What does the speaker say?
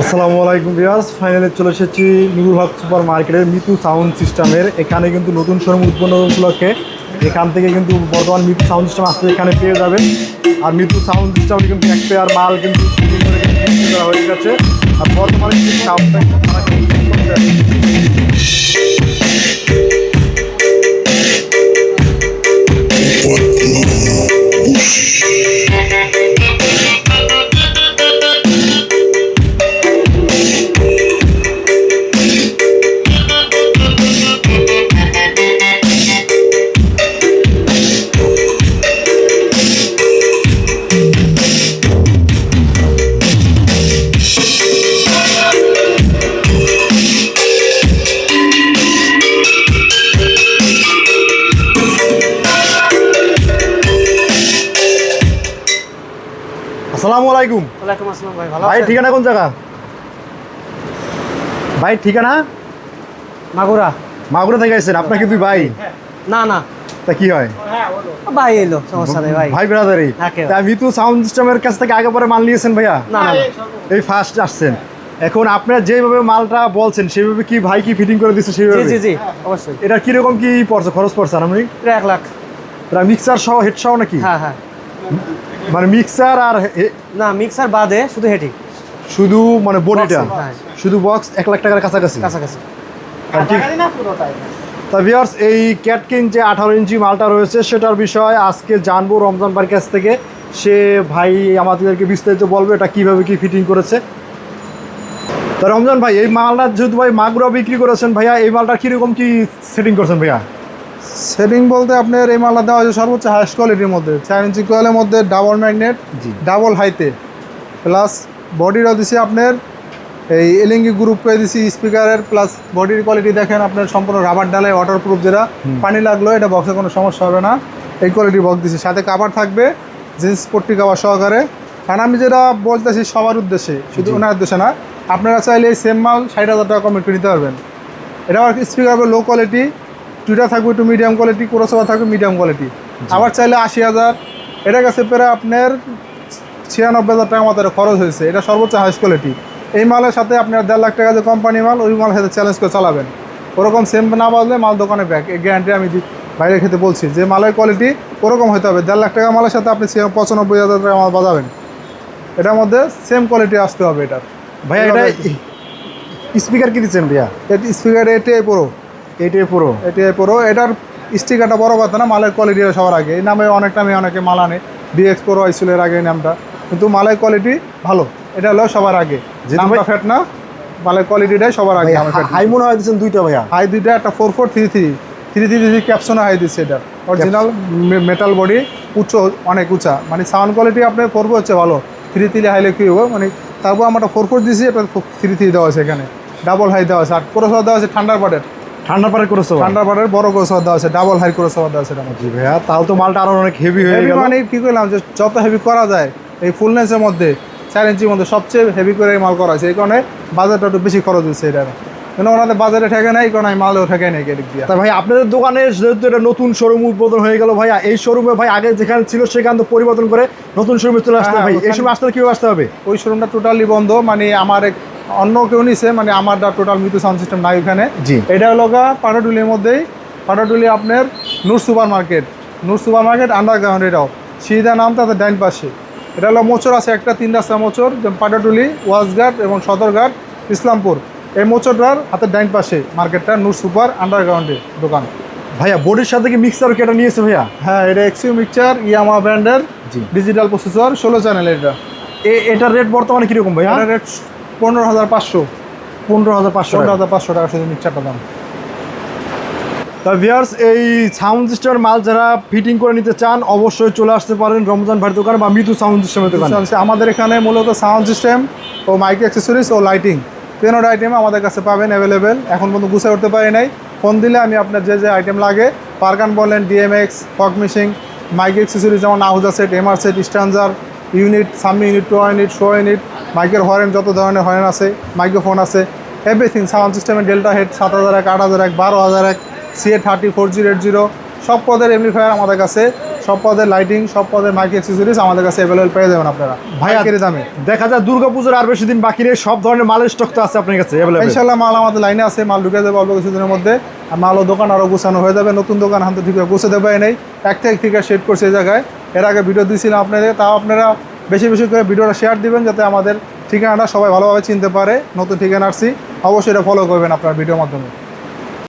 আসসালামু আলাইকুম বিয়াস ফাইনালে চলে এসেছি নুরুল হক সুপার মার্কেটের মিতু সাউন্ড সিস্টেমের এখানে কিন্তু নতুন শোরুম উৎপন্ন উপলক্ষে এখান থেকে কিন্তু বর্তমান মিতু সাউন্ড সিস্টেম আসতে এখানে পেয়ে যাবেন। আর মিতু সাউন্ড সিস্টেম কিন্তু এক পেয়ার মাল কিন্তু হয়ে গেছে। আর বর্তমানে কিন্তু আলাইকুম। ওয়ালাইকুম আসসালাম ভাই ভালো ভাই ঠিকানা কোন জায়গা? ভাই ঠিকানা? মাগুরা। মাগুরা থেকে আসছেন আপনার কি দুই ভাই? না না। তা কি হয়? ভাই এলো সমস্যা নেই ভাই। ভাই ব্রাদারই হ্যাঁ, কেউ। তা সাউন্ড সিস্টেমের কাছ থেকে আগে পরে মাল নিয়েছেন ভাইয়া? না না এই ফার্স্ট আসছেন। এখন আপনারা যেভাবে মালটা বলছেন সেভাবে কি ভাই কি ফিটিং করে দিচ্ছে জি জি জি অবশ্যই। এটা কীরকম কি পড়ছে? খরচ পড়ছে আমি এক লাখ। এটা মিক্সার সহ হেড সহ নাকি? হ্যাঁ হ্যাঁ। মানে মিক্সার আর না মিক্সার বাদে শুধু হেঁটি শুধু মানে বডিটা হ্যাঁ। শুধু বক্স এক লাখ টাকার কাছাকাছি? কাছাকাছি। তা ভিউয়ার্স এই ক্যাটকিন যে আঠারো ইঞ্চি মালটা রয়েছে সেটার বিষয় আজকে জানব রমজান ভাইয়ের কাছ থেকে। সে ভাই আমাদেরকে বিস্তারিত বলবে এটা কীভাবে কি ফিটিং করেছে। তা রমজান ভাই এই মালটা যেহেতু ভাই মাগুরা বিক্রি করেছেন ভাইয়া এই মালটা কীরকম কি সেটিং করছেন ভাইয়া? সেটিং বলতে আপনার এই মালটা দেওয়া হয়েছে সর্বোচ্চ হাইস্ট কোয়ালিটির মধ্যে। চার ইঞ্চি কোয়ালের মধ্যে ডাবল ম্যাগনেট। ডাবল হাইতে প্লাস বডিটাও দিছি আপনার এই এলিঙ্গি গ্রুপ করে দিছি স্পিকারের প্লাস বডির কোয়ালিটি দেখেন আপনার সম্পূর্ণ রাবার ডালে ওয়াটার প্রুফ যেটা পানি লাগল এটা বক্সে কোনো সমস্যা হবে না। এই কোয়ালিটির বক্স দিছি। সাথে কাভার থাকবে জিন্স পট্টি কাভার সহকারে। কারণ আমি যেটা বলতেছি সবার উদ্দেশ্যে শুধু ওনার উদ্দেশ্যে না আপনারা চাইলে এই সেম মাল ষাট হাজার টাকা কমে নিতে পারবেন। এটা আবার স্পিকার হবে লো কোয়ালিটি টুইটার থাকবে একটু মিডিয়াম কোয়ালিটি ক্রোসোভার থাকবে মিডিয়াম কোয়ালিটি আবার চাইলে আশি হাজার। এটা কাছে প্রায় আপনার ছিয়ানব্বই হাজার টাকা মতো এটা খরচ হয়েছে। এটা সর্বোচ্চ হাইস্ট কোয়ালিটি এই মালের সাথে আপনার দেড় লাখ টাকা যে কোম্পানি মাল ওই মালের সাথে চ্যালেঞ্জ করে চালাবেন। ওরকম সেম না বাজলে মাল দোকানে ব্যাক এই গ্যারান্টি আমি বাইরে খেতে বলছি যে মালের কোয়ালিটি ওরকম হতে হবে। দেড় লাখ টাকা মালের সাথে আপনি পঁচানব্বই হাজার টাকা মাল বাজাবেন। এটার মধ্যে সেম কোয়ালিটি আসতে হবে এটার। ভাইয়া এটা স্পিকার কি দিচ্ছেন ভাইয়া? স্পিকার এটাই পুরো এইটাই পুরো এটিআই প্রো এটার স্টিকারটা বড় কথা না মালের কোয়ালিটি সবার আগে। এই নামে অনেক নামে অনেকে মাল আনে। ডিএক্স প্রো আইছিল এর আগে নামটা। কিন্তু মালের কোয়ালিটি ভালো। এটা হলো সবার আগে। নামটা ফ্যাট না মালের কোয়ালিটিটাই সবার আগে হাই মনে হয় দিচ্ছেন দুইটা ভাইয়া। হাই দুইটা একটা four four three three three three three ক্যাপসনে high দিচ্ছে এটা। অরিজিনাল মেটাল বডি উচ্চ অনেক উঁচা। মানে সাউন্ড কোয়ালিটি আপনার ফোর ফোর হচ্ছে ভালো। থ্রি থ্রি হাইলে কী হবে। মানে তারপর আমার ফোর ফোর দিয়েছি এটা থ্রি থ্রি দেওয়া আছে এখানে। ডাবল হাই দেওয়া আছে। আর ক্রোসর দেওয়া আছে ঠান্ডার পাটের ঠান্ডা পারে করেছ ঠান্ডার পাটের বড় ক্রোসর দেওয়া আছে ডাবল হাই ক্রোসর দেওয়া আছে জি ভাইয়া তাও তো মালটা আরও অনেক হেভি হয়ে গেল। মানে কি করলাম যে যত হেভি করা যায় এই ফুলনেসের মধ্যে চার ইঞ্চির মধ্যে সবচেয়ে হেভি করে মাল করা হয়েছে। এই কারণে বাজারটা একটু বেশি খরচ হচ্ছে এটা কিন্তু ওনাদের বাজারে ঠেকে নাই এই কারণে আমি মালও ঠেকে নেই এদিক দিয়ে। তা ভাই আপনাদের দোকানে যেহেতু এটা নতুন শোরুম উদ্বোধন হয়ে গেল ভাইয়া এই শোরুমে ভাই আগে যেখানে ছিল সেখান তো পরিবর্তন করে নতুন শোরুমে চলে আসতে হবে হ্যাঁ, ভাই। এই ওখানে- সময় আসতে কীভাবে আসতে হবে? ওই শোরুমটা টোটালি বন্ধ মানে আমার অন্য কেউ নিছে মানে আমার টোটাল মৃত্যু সাউন্ড সিস্টেম নাই ওখানে। জি। এটা হলো গা পাটাটুলির মধ্যেই। পাটাটুলি আপনার Noor super market. Noor super market underground এটাও। সিধা নাম তাদের ডাইন পাশে। এটা হলো মোচর আছে একটা তিন রাস্তা মোচর যে পাটাটুলি ওয়াজঘাট এবং সদরঘাট ইসলামপুর। এই মোচরটার হাতের ডাইন পাশে মার্কেটটা নূর সুপার আন্ডারগ্রাউন্ডে দোকান। ভাইয়া বডির সাথে কি মিক্সার কেটে নিয়েছে ভাইয়া? হ্যাঁ এটা এক্সিউ মিক্সার ইয়ামা ব্র্যান্ডের। ডিজিটাল প্রসেসর ষোলো চ্যানেল এটা। এটার রেট বর্তমানে কীরকম ভাইয়া? রেট পনেরো হাজার পাঁচশো। পনেরো হাজার পাঁচশো পনেরো হাজার পাঁচশো টাকা শুধু মিক্সচারটা দাম। তা ভিয়ার্স এই সাউন্ড সিস্টেমের মাল যারা ফিটিং করে নিতে চান অবশ্যই চলে আসতে পারেন রমজান ভাইয়ের দোকান বা মিতু সাউন্ড সিস্টেমের দোকান। আমাদের এখানে মূলত সাউন্ড সিস্টেম ও মাইক অ্যাক্সেসরিজ ও লাইটিং তিনোটা আইটেম আমাদের কাছে পাবেন অ্যাভেলেবেল এখন পর্যন্ত গুছিয়ে উঠতে পারি নাই। ফোন দিলে আমি আপনার যে যে আইটেম লাগে পারকান বলেন ডিএমএক্স ফক মিশিং মাইক অ্যাক্সেসরিজ যেমন Ahuja set MR set স্ট্যান্ডার unit সামি unit two unit show unit মাইকের হরেন যত ধরনের হরেন আছে মাইক্রোফোন আছে এভরিথিং সাউন্ড সিস্টেমের ডেল্টা হেড সাত হাজার এক আট হাজার এক বারো হাজার এক CA thirty four zero eight zero সব পদের এমপ্লিফায়ার আমাদের কাছে সব পদের লাইটিং সব পদের মাইক অ্যাক্সেসরিজ আমাদের কাছে অ্যাভেলেবল পেয়ে যাবেন আপনারা। ভাইয়া ভাইয়াকের দামে। দেখা যায় দুর্গাপুজোর আর বেশি দিন বাকি নেই সব ধরনের মালের স্টক তো আছে আপনার কাছে অ্যাভেলেবেল ইনশাল্লাহ মাল আমাদের লাইনে আছে মাল ঢুকে যাবে অল্প কিছুদিনের মধ্যে আর মাল ও দোকান আরও গুছানো হয়ে যাবে নতুন দোকান হাতে ঠিক পৌঁছে দেবে নেই। এক থেকে থেকে শেড করছে এই জায়গায়। এর আগে ভিডিও দিয়েছিলাম আপনাদের তাও আপনারা বেশি বেশি করে ভিডিওটা শেয়ার দিবেন যাতে আমাদের ঠিকানাটা সবাই ভালোভাবে চিনতে পারে। নতুন ঠিকানা আসছি, অবশ্যই এটা ফলো করবেন আপনার ভিডিওর মাধ্যমে।